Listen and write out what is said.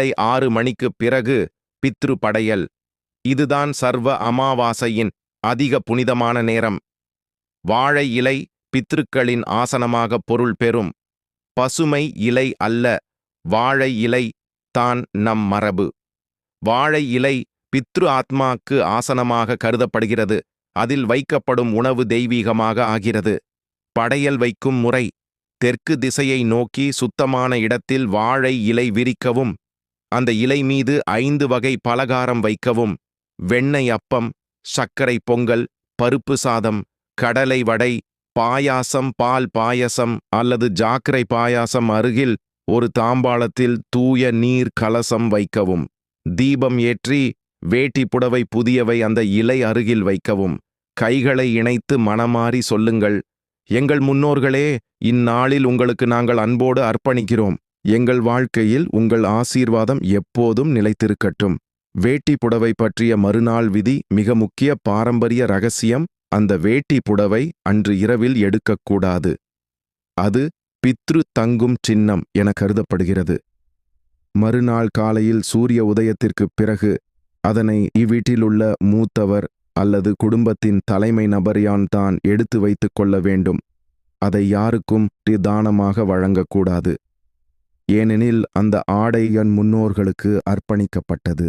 காலை ஆறு மணிக்குப் பிறகு பித்ரு படையல் இதுதான் சர்வ அமாவாசையின் அதிக புனிதமான நேரம். வாழை இலை பித்ருக்களின் ஆசனமாக பொருள் பெறும். பசுமை இலை அல்ல வாழை இலை தான் நம் மரபு. வாழை இலை பித்ரு ஆத்மாக்கு ஆசனமாக கருதப்படுகிறது அதில் வைக்கப்படும் உணவு தெய்வீகமாக ஆகிறது. படையல் வைக்கும் முறை தெற்கு திசையை நோக்கி சுத்தமான இடத்தில் வாழை இலை விரிக்கவும் அந்த இலை மீது ஐந்து வகை பலகாரம் வைக்கவும். வெண்ணெய் அப்பம் சர்க்கரை பொங்கல் பருப்பு சாதம் கடலை வடை பாயாசம் பால் பாயசம் அல்லது ஜாக்கரை பாயாசம் அருகில் ஒரு தாம்பாளத்தில் தூய நீர் கலசம் வைக்கவும். தீபம் ஏற்றி வேட்டி புடவை புதியவை அந்த இலை அருகில் வைக்கவும். கைகளை இணைத்து மனமாறி சொல்லுங்கள். எங்கள் முன்னோர்களே இந்நாளில் உங்களுக்கு நாங்கள் அன்போடு அர்ப்பணிக்கிறோம். எங்கள் வாழ்க்கையில் உங்கள் ஆசீர்வாதம் எப்போதும் நிலைத்திருக்கட்டும். வேட்டி புடவை பற்றிய மறுநாள் விதி மிக முக்கிய பாரம்பரிய ரகசியம் அந்த வேட்டி புடவை அன்று இரவில் எடுக்கக்கூடாது அது பித்ரு தங்கும் சின்னம் என கருதப்படுகிறது. மறுநாள் காலையில் சூரிய உதயத்திற்குப் பிறகு அதனை இவ்வீட்டிலுள்ள மூத்தவர் அல்லது குடும்பத்தின் தலைமை நபரியான் தான் எடுத்து வைத்துக் கொள்ள வேண்டும். அதை யாருக்கும் தானமாக வழங்கக்கூடாது ஏனெனில் அந்த ஆடை என் முன்னோர்களுக்கு அர்ப்பணிக்கப்பட்டது.